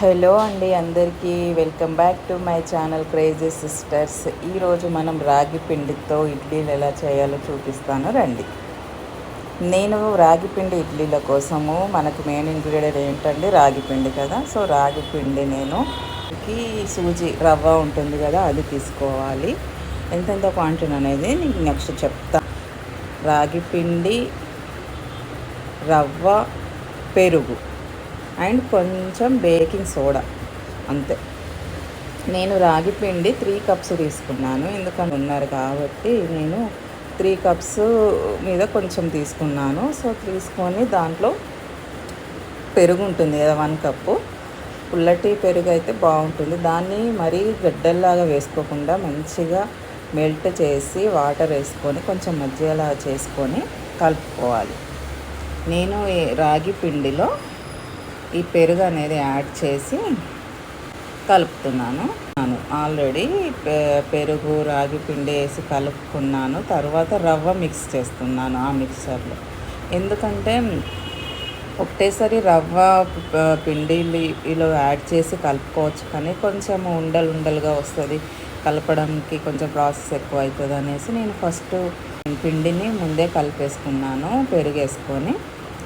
Hello అండి అందరికీ. Welcome back to my channel crazy sisters. ఈరోజు మనం రాగి పిండితో ఇడ్లీలు ఎలా చేయాలో చూపిస్తాను. రండి. నేను రాగి పిండి ఇడ్లీల కోసము మనకు మెయిన్ ఇంగ్రీడియంట్ ఏంటండి? రాగి పిండి కదా. సో రాగి పిండి నేను సూజీ రవ్వ ఉంటుంది కదా అది తీసుకోవాలి. ఎంతెంత క్వాంటిటీ అనేది నీకు నెక్స్ట్ చెప్తా. రాగి పిండి రవ్వ పెరుగు. అండ్ కొంచెం బేకింగ్ సోడా అంతే. నేను రాగి పిండి త్రీ కప్స్ తీసుకున్నాను. ఎందుకని ఉన్నారు కాబట్టి నేను త్రీ కప్స్ మీద కొంచెం తీసుకున్నాను. సో తీసుకొని దాంట్లో పెరుగు ఉంటుంది కదా వన్ కప్పు. పుల్లటి పెరుగు అయితే బాగుంటుంది. దాన్ని మరీ గడ్డల్లాగా వేసుకోకుండా మంచిగా మెల్ట్ చేసి వాటర్ వేసుకొని కొంచెం మజ్జిగలా చేసుకొని కలుపుకోవాలి. నేను రాగి పిండిలో ఈ పెరుగు అనేది యాడ్ చేసి కలుపుతున్నాను. నేను ఆల్రెడీ పెరుగు రాగి పిండి వేసి కలుపుకున్నాను. తర్వాత రవ్వ మిక్స్ చేస్తున్నాను ఆ మిక్సర్లో. ఎందుకంటే ఒకటేసారి రవ్వ పిండిలో యాడ్ చేసి కలుపుకోవచ్చు కానీ కొంచెం ఉండలు ఉండలుగా వస్తుంది. కలపడానికి కొంచెం ప్రాసెస్ ఎక్కువ అవుతుంది అనేసి నేను ఫస్ట్ పిండిని ముందే కలిపేసుకున్నాను పెరుగు వేసుకొని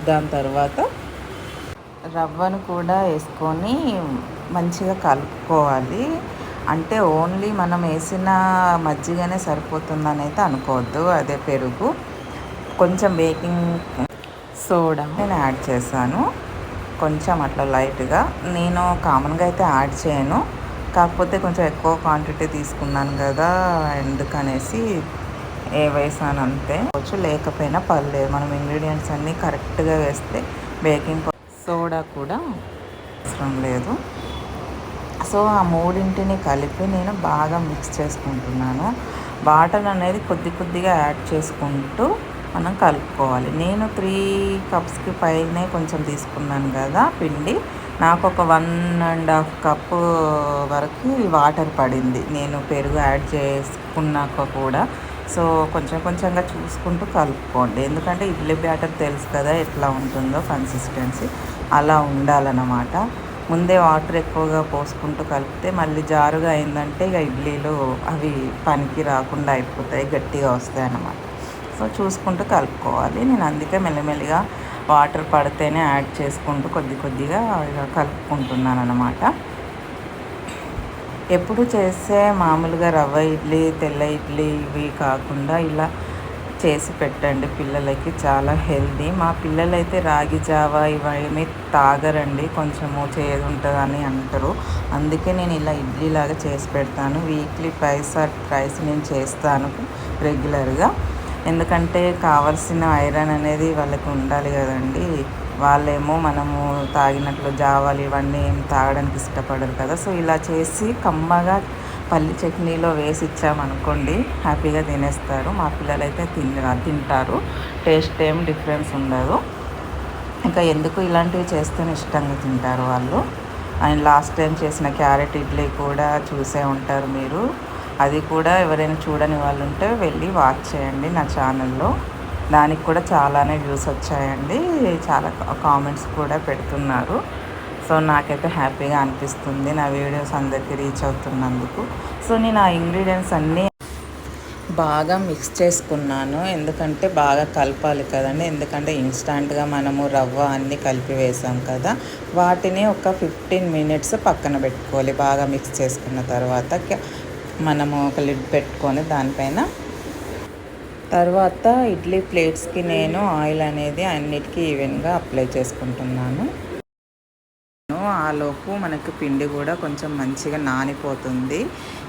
దాని తర్వాత రవ్వను కూడా వేసుకొని మంచిగా కలుపుకోవాలి. అంటే ఓన్లీ మనం వేసిన మజ్జిగనే సరిపోతుందని అయితే అనుకోవద్దు అదే పెరుగు. కొంచెం బేకింగ్ సోడా నేను యాడ్ చేశాను. కొంచెం అట్లా లైట్గా. నేను కామన్గా అయితే యాడ్ చేయను. కాకపోతే కొంచెం ఎక్కువ క్వాంటిటీ తీసుకున్నాను కదా ఎందుకనేసి ఏ వేసాను అంతే. కొంచెం లేకపోయినా పర్లేదు. మనం ఇంగ్రీడియంట్స్ అన్నీ కరెక్ట్గా వేస్తే బేకింగ్ సోడా కూడా అవసరం లేదు. సో ఆ మూడింటిని కలిపి నేను బాగా మిక్స్ చేసుకుంటున్నాను. వాటర్ అనేది కొద్ది కొద్దిగా యాడ్ చేసుకుంటూ మనం కలుపుకోవాలి. నేను త్రీ కప్స్కి పైనే కొంచెం తీసుకున్నాను కదా పిండి. నాకు ఒక వన్ అండ్ హాఫ్ కప్ వరకు వాటర్ పడింది. నేను పెరుగు యాడ్ చేసుకున్నాక కూడా. సో కొంచెం కొంచెంగా చూసుకుంటూ కలుపుకోండి. ఎందుకంటే ఇడ్లీ బ్యాటర్ తెలుసు కదా ఎట్లా ఉంటుందో కన్సిస్టెన్సీ అలా ఉండాలన్నమాట. ముందే వాటర్ ఎక్కువగా పోసుకుంటూ కలిపితే మళ్ళీ జారుగా అయిందంటే ఇక ఇడ్లీలు అవి పనికి రాకుండా అయిపోతాయి గట్టిగా వస్తాయి అన్నమాట. సో చూసుకుంటూ కలుపుకోవాలి. నేను అందుకే మెల్లమెల్లిగా వాటర్ పడితేనే యాడ్ చేసుకుంటూ కొద్ది కొద్దిగా ఇక కలుపుకుంటున్నాను అనమాట ఎప్పుడు చేస్తే మామూలుగా రవ్వ ఇడ్లీ తెల్ల ఇడ్లీ ఇవి కాకుండా ఇలా చేసి పెట్టండి పిల్లలకి చాలా హెల్దీ. మా పిల్లలైతే రాగి జావా ఇవన్నీ తాగరండి కొంచెము చేదు ఉంటుందని అంటారు. అందుకే నేను ఇలా ఇడ్లీలాగా చేసి పెడతాను. వీక్లీ ప్రైస్ ఆర్ ప్రైస్ నేను చేస్తాను రెగ్యులర్గా. ఎందుకంటే కావాల్సిన ఐరన్ అనేది వాళ్ళకి ఉండాలి కదండి. వాళ్ళేమో మనము తాగినట్లు జావాలు ఇవన్నీ ఏం తాగడానికి ఇష్టపడరు కదా. సో ఇలా చేసి కమ్మగా పల్లి చట్నీలో వేసి ఇచ్చామనుకోండి హ్యాపీగా తినేస్తారు. మా పిల్లలు అయితే తిన తింటారు. టేస్ట్ ఏం డిఫరెన్స్ ఉండదు. ఇంకా ఎందుకు ఇలాంటివి చేస్తేనే ఇష్టంగా తింటారు వాళ్ళు? అండ్ లాస్ట్ టైం చేసిన క్యారెట్ ఇడ్లీ కూడా చూసే ఉంటారు మీరు. అది కూడా ఎవరైనా చూడని వాళ్ళు ఉంటే వెళ్ళి వాచ్ చేయండి నా ఛానల్లో. దానికి కూడా చాలానే వ్యూస్ వచ్చాయండి. చాలా కామెంట్స్ కూడా పెడుతున్నారు. సో నాకైతే హ్యాపీగా అనిపిస్తుంది నా వీడియోస్ అందరికీ రీచ్ అవుతున్నందుకు. సో నేను ఆ ఇంగ్రీడియంట్స్ అన్నీ బాగా మిక్స్ చేసుకున్నాను. ఎందుకంటే బాగా కలపాలి కదండి. ఎందుకంటే ఇన్స్టాంట్గా మనము రవ్వ అన్నీ కలిపి వేసాం కదా. వాటిని ఒక ఫిఫ్టీన్ మినిట్స్ పక్కన పెట్టుకోవాలి. బాగా మిక్స్ చేసుకున్న తర్వాత మనము ఒక లిడ్ పెట్టుకొని దానిపైన తర్వాత ఇడ్లీ ప్లేట్స్కి నేను ఆయిల్ అనేది అన్నిటికీ ఈవెన్గా అప్లై చేసుకుంటున్నాను. ఆలోపు మనకు పిండి కూడా కొంచెం మంచిగా నానిపోతుంది.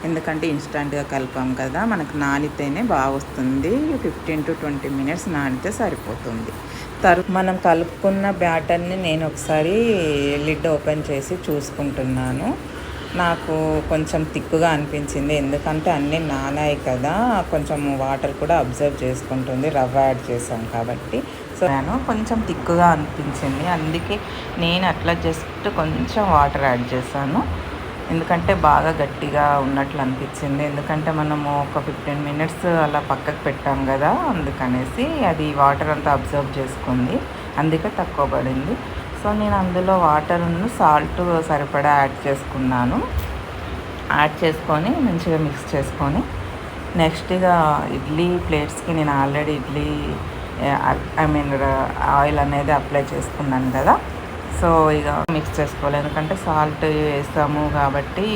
ఎందుకంటే ఇన్స్టంట్గా కలిపాం కదా మనకు నానితేనే బాగా వస్తుంది. ఫిఫ్టీన్ టు ట్వంటీ మినిట్స్ నానితే సరిపోతుంది. తరు మనం కలుపుకున్న బ్యాటర్ని నేను ఒకసారి లిడ్ ఓపెన్ చేసి చూసుకుంటున్నాను. నాకు కొంచెం తిక్కుగా అనిపించింది. ఎందుకంటే అన్నీ నానాయి కదా కొంచెం వాటర్ కూడా అబ్జర్వ్ చేసుకుంటుంది రవ్వ యాడ్ చేసాం కాబట్టి. సో నేను కొంచెం తిక్కుగా అనిపించింది. అందుకే నేను అట్లా జస్ట్ కొంచెం వాటర్ యాడ్ చేశాను. ఎందుకంటే బాగా గట్టిగా ఉన్నట్లు అనిపించింది. ఎందుకంటే మనము ఒక ఫిఫ్టీన్ మినిట్స్ అలా పక్కకు పెట్టాం కదా అందుకనేసి అది వాటర్ అంతా అబ్జర్వ్ చేసుకుంది. అందుకే తక్కువ పడింది. సో నేను అందులో వాటర్ను సాల్ట్ సరిపడా యాడ్ చేసుకున్నాను. యాడ్ చేసుకొని మంచిగా మిక్స్ చేసుకొని నెక్స్ట్ ఇక ఇడ్లీ ప్లేట్స్కి నేను already idli I mean oil అనేది అప్లై చేసుకున్నాను కదా. సో ఇక మిక్స్ చేసుకోవాలి. ఎందుకంటే సాల్ట్ వేస్తాము కాబట్టి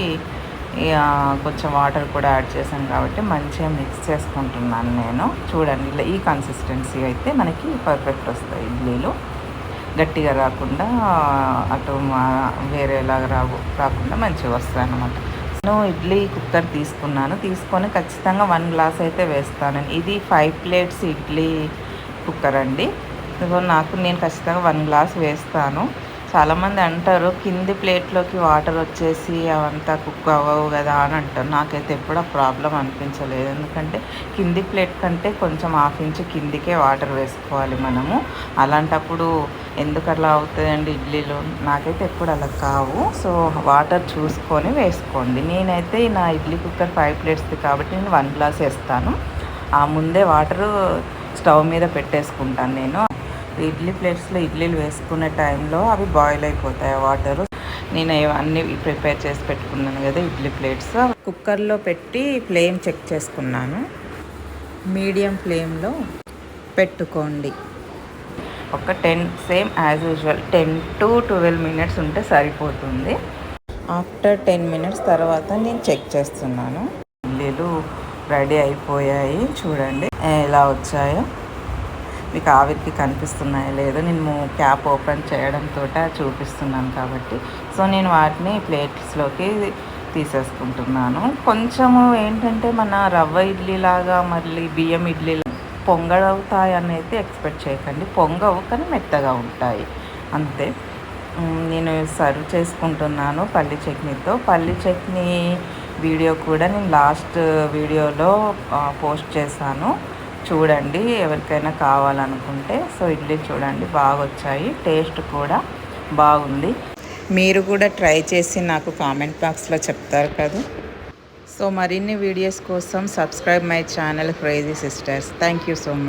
ఇక కొంచెం వాటర్ కూడా యాడ్ చేసాను కాబట్టి మంచిగా మిక్స్ చేసుకుంటున్నాను నేను. చూడండి ఇలా ఈ కన్సిస్టెన్సీ అయితే మనకి పర్ఫెక్ట్ వస్తాయి ఇడ్లీలు. గట్టిగా రాకుండా అటు వేరేలాగా రావు రాకుండా మంచిగా వస్తాయి అన్నమాట నేను ఇడ్లీ కుక్కర్ తీసుకున్నాను. తీసుకొని ఖచ్చితంగా వన్ గ్లాస్ అయితే వేస్తాను. ఇది ఫైవ్ ప్లేట్స్ ఇడ్లీ కుక్కర్ అండి. సో నాకు నేను ఖచ్చితంగా వన్ గ్లాస్ వేస్తాను. చాలామంది అంటారు కింది ప్లేట్లోకి వాటర్ వచ్చేసి అవంతా కుక్ అవ్వవు కదా అని అంటారు. నాకైతే ఎప్పుడు ఆ ప్రాబ్లం అనిపించలేదు. ఎందుకంటే కింది ప్లేట్ కంటే కొంచెం హాఫ్ ఇంచ్ కిందికే వాటర్ వేసుకోవాలి మనము. అలాంటప్పుడు ఎందుకు అలా అవుతుందండి ఇడ్లీలు? నాకైతే ఎప్పుడు అలా కావు. సో వాటర్ చూసుకొని వేసుకోండి. నేనైతే నా ఇడ్లీ కుక్కర్ ఫైవ్ ప్లేట్స్ది కాబట్టి నేను వన్ గ్లాస్ వేస్తాను. ఆ ముందే వాటరు స్టవ్ మీద పెట్టేసుకుంటాను నేను. ఇడ్లీ ప్లేట్స్లో ఇడ్లీలు వేసుకునే టైంలో అవి బాయిల్ అయిపోతాయి వాటరు. నేను అన్నీ ప్రిపేర్ చేసి పెట్టుకున్నాను కదా ఇడ్లీ ప్లేట్స్. కుక్కర్లో పెట్టి ఫ్లేమ్ చెక్ చేసుకున్నాను. మీడియం ఫ్లేమ్లో పెట్టుకోండి. ఒక ten same as usual ten to twelve minutes ఉంటే సరిపోతుంది. ఆఫ్టర్ టెన్ మినిట్స్ తర్వాత నేను చెక్ చేస్తున్నాను. ఇల్లీలు రెడీ అయిపోయాయి. చూడండి ఎలా వచ్చాయో. మీకు ఆవిరికి కనిపిస్తున్నాయో లేదో నేను క్యాప్ ఓపెన్ చేయడంతో చూపిస్తున్నాను కాబట్టి. సో నేను వాటిని ప్లేట్స్లోకి తీసేసుకుంటున్నాను. కొంచెము ఏంటంటే మన రవ్వ ఇడ్లీ లాగా మళ్ళీ బియ్యం ఇడ్లీ పొంగడవుతాయని ఎక్స్పెక్ట్ చేయకండి. పొంగవు కానీ మెత్తగా ఉంటాయి. అంతే. నేను సర్వ్ చేసుకుంటున్నాను పల్లి చట్నీతో. పల్లి చట్నీ వీడియో కూడా నేను లాస్ట్ వీడియోలో పోస్ట్ చేశాను. చూడండి ఎవరికైనా కావాలనుకుంటే. సో ఇడ్లీ చూడండి బాగా వచ్చాయి టేస్ట్ కూడా బాగుంది. మీరు కూడా ట్రై చేసి నాకు కామెంట్ బాక్స్లో చెప్తారు కదా. సో మరిన్ని వీడియోస్ కోసం subscribe my channel crazy sisters. Thank you so much